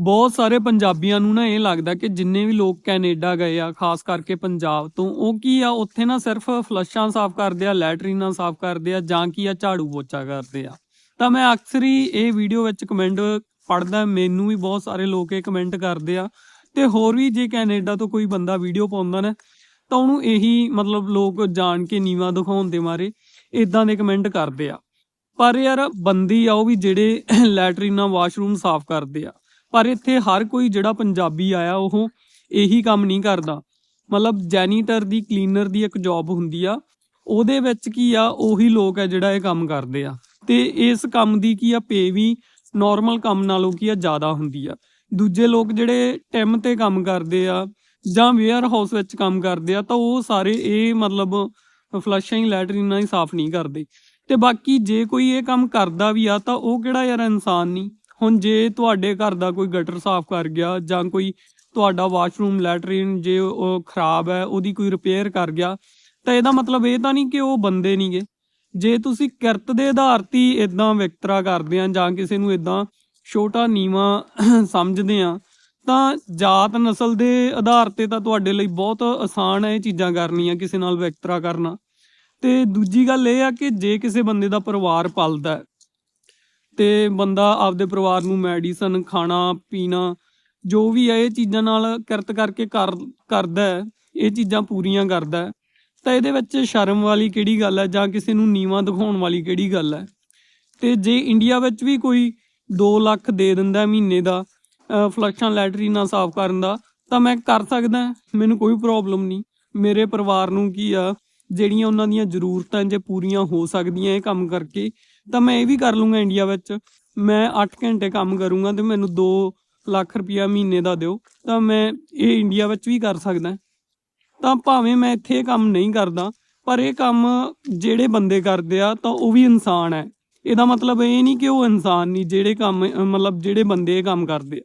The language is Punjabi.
ਬਹੁਤ ਸਾਰੇ ਪੰਜਾਬੀਆਂ ਨੂੰ ਨਾ ਇਹ ਲੱਗਦਾ ਕਿ ਜਿੰਨੇ ਵੀ ਲੋਕ ਕੈਨੇਡਾ ਗਏ ਆ, ਖਾਸ ਕਰਕੇ ਪੰਜਾਬ ਤੋਂ, ਉਹ ਕੀ ਆ, ਉੱਥੇ ਨਾ ਸਿਰਫ ਫਲਸ਼ਾਂ ਸਾਫ਼ ਕਰਦੇ ਆ, ਲੈਟਰੀਨਾਂ ਸਾਫ਼ ਕਰਦੇ ਆ, ਜਾਂ ਕੀ ਆ, ਝਾੜੂ ਪੋਚਾ ਕਰਦੇ ਆ। ਤਾਂ ਮੈਂ ਅਕਸਰ ਹੀ ਇਹ ਵੀਡੀਓ ਵਿੱਚ ਕਮੈਂਟ ਪੜਦਾ ਮੈਨੂੰ ਵੀ ਬਹੁਤ ਸਾਰੇ ਲੋਕ ਇਹ ਕਮੈਂਟ ਕਰਦੇ ਆ, ਤੇ ਹੋਰ ਵੀ ਜੇ ਕੈਨੇਡਾ ਤੋਂ ਕੋਈ ਬੰਦਾ ਵੀਡੀਓ ਪਾਉਂਦਾ ਨਾ, ਤਾਂ ਉਹਨੂੰ ਇਹੀ ਮਤਲਬ ਲੋਕ ਜਾਣ ਕੇ ਨੀਵਾ ਦਿਖਾਉਣ ਦੇ ਮਾਰੇ ਇਦਾਂ ਦੇ ਕਮੈਂਟ ਕਰਦੇ ਆ। ਪਰ ਯਾਰ, ਬੰਦੀ ਆ ਉਹ ਵੀ ਜਿਹੜੇ ਲੈਟਰੀਨਾਂ ਵਾਸ਼ਰੂਮ ਸਾਫ਼ ਕਰਦੇ ਆ। ਪਰ ਇੱਥੇ ਹਰ ਕੋਈ ਜਿਹੜਾ ਪੰਜਾਬੀ ਆਇਆ, ਉਹ ਇਹੀ ਕੰਮ ਨਹੀਂ ਕਰਦਾ। ਮਤਲਬ ਜੈਨੀਟਰ ਦੀ ਕਲੀਨਰ ਦੀ ਇੱਕ ਜੌਬ ਹੁੰਦੀ ਆ, ਉਹਦੇ ਵਿੱਚ ਕੀ ਆ, ਉਹੀ ਲੋਕ ਆ ਜਿਹੜਾ ਇਹ ਕੰਮ ਕਰਦੇ ਆ। ਤੇ ਇਸ ਕੰਮ ਦੀ ਕੀ ਆ ਪੇ ਵੀ ਨਾਰਮਲ ਕੰਮ ਨਾਲੋਂ ਕੀ ਆ, ਜ਼ਿਆਦਾ ਹੁੰਦੀ ਆ। ਦੂਜੇ ਲੋਕ ਜਿਹੜੇ ਟਿਮ ਤੇ ਕੰਮ ਕਰਦੇ ਆ, ਜਾਂ ਵੇਅਰ ਹਾਊਸ ਵਿੱਚ ਕੰਮ ਕਰਦੇ ਆ, ਤਾਂ ਉਹ ਸਾਰੇ ਇਹ ਮਤਲਬ ਫਲਸ਼ਾਂ ਹੀ ਲੈਟਰੀਨਾਂ ਹੀ ਸਾਫ਼ ਨਹੀਂ ਕਰਦੇ। ਤੇ ਬਾਕੀ ਜੇ ਕੋਈ ਇਹ ਕੰਮ ਕਰਦਾ ਵੀ ਆ, ਤਾਂ ਉਹ ਕਿਹੜਾ ਯਾਰ ਇਨਸਾਨ ਨਹੀਂ ਹੁਣ ਜੇ ਤੁਹਾਡੇ ਘਰ ਦਾ ਕੋਈ ਗਟਰ ਸਾਫ਼ ਕਰ ਗਿਆ ਜਾਂ ਕੋਈ ਤੁਹਾਡਾ ਵਾਸ਼ਰੂਮ, ਲੈਟਰੀਨ ਜੇ ਉਹ ਖਰਾਬ ਹੈ, ਉਹਦੀ ਕੋਈ ਰਿਪੇਅਰ ਕਰ ਗਿਆ, ਤਾਂ ਇਹਦਾ ਮਤਲਬ ਇਹ ਤਾਂ ਨਹੀਂ ਕਿ ਉਹ ਬੰਦੇ ਨਹੀਂਗੇ ਜੇ ਤੁਸੀਂ ਕਿਰਤ ਦੇ ਆਧਾਰ ਤੇ ਹੀ ਇਦਾਂ ਵਿਤਕਰਾ ਕਰਦੇ ਆ ਜਾਂ ਕਿਸੇ ਨੂੰ ਇਦਾਂ ਛੋਟਾ ਨੀਵਾ ਸਮਝਦੇ ਆ, ਤਾਂ ਜਾਤ ਨਸਲ ਦੇ ਆਧਾਰ ਤੇ ਤਾਂ ਤੁਹਾਡੇ ਲਈ ਬਹੁਤ ਆਸਾਨ ਹੈ ਇਹ ਚੀਜ਼ਾਂ ਕਰਨੀਆਂ ਕਿਸੇ ਨਾਲ ਵਿਕਤਰਾ ਕਰਨਾ। ਤੇ ਦੂਜੀ ਗੱਲ ਇਹ ਆ ਕਿ ਜੇ ਕਿਸੇ ਬੰਦੇ ਦਾ ਪਰਿਵਾਰ ਪਲਦਾ ਤੇ ਬੰਦਾ ਆਪਦੇ ਪਰਿਵਾਰ ਨੂੰ ਮੈਡੀਸਨ ਖਾਣਾ, ਪੀਣਾ, ਜੋ ਵੀ ਹੈ, ਇਹ ਚੀਜ਼ਾਂ ਨਾਲ ਕਿਰਤ ਕਰਕੇ ਕਰ, ਕਰਦਾ ਹੈ, ਇਹ ਚੀਜ਼ਾਂ ਪੂਰੀਆਂ ਕਰਦਾ ਹੈ। ਤਾਂ ਇਹਦੇ ਵਿੱਚ ਸ਼ਰਮ ਵਾਲੀ ਕਿਹੜੀ ਗੱਲ ਹੈ ਜਾਂ ਕਿਸੇ ਨੂੰ ਨੀਵਾਂ ਦਿਖਾਉਣ ਵਾਲੀ ਕਿਹੜੀ ਗੱਲ ਹੈ? ਤੇ ਜੇ ਇੰਡੀਆ ਵਿੱਚ ਵੀ ਕੋਈ 2 ਲੱਖ ਦੇ ਦਿੰਦਾ ਮਹੀਨੇ ਦਾ, ਅਹ ਫਲਸ਼ਾਂ ਲੈਟਰੀਨਾਂ ਸਾਫ਼ ਕਰਨ ਦਾ, ਤਾਂ ਮੈਂ ਕਰ ਸਕਦਾ, ਮੈਨੂੰ ਕੋਈ ਪ੍ਰੋਬਲਮ ਨਹੀਂ। ਮੇਰੇ ਪਰਿਵਾਰ ਨੂੰ ਕੀ ਆ ਜਿਹੜੀਆਂ ਉਹਨਾਂ ਦੀਆਂ ਜ਼ਰੂਰਤਾਂ ਜੇ ਪੂਰੀਆਂ ਹੋ ਸਕਦੀਆਂ ਇਹ ਕੰਮ ਕਰਕੇ, ਤਾਂ ਮੈਂ ਇਹ ਵੀ ਕਰ ਲੂੰਗਾ ਇੰਡੀਆ ਵਿੱਚ। ਮੈਂ 8 ਘੰਟੇ ਕੰਮ ਕਰੂੰਗਾ ਤੇ ਮੈਨੂੰ 2 ਲੱਖ ਰੁਪਇਆ ਮਹੀਨੇ ਦਾ ਦਿਓ, ਤਾਂ ਮੈਂ ਇਹ ਇੰਡੀਆ ਵਿੱਚ ਵੀ ਕਰ ਸਕਦਾ। ਤਾਂ ਭਾਵੇਂ ਮੈਂ ਇੱਥੇ ਇਹ ਕੰਮ ਨਹੀਂ ਕਰਦਾ, ਪਰ ਇਹ ਕੰਮ ਜਿਹੜੇ ਬੰਦੇ ਕਰਦੇ ਆ, ਤਾਂ ਉਹ ਵੀ ਇਨਸਾਨ ਹੈ। ਇਹਦਾ ਮਤਲਬ ਇਹ ਨਹੀਂ ਕਿ ਉਹ ਇਨਸਾਨ ਨਹੀਂ, ਜਿਹੜੇ ਕੰਮ, ਮਤਲਬ ਜਿਹੜੇ ਬੰਦੇ ਇਹ ਕੰਮ ਕਰਦੇ ਆ।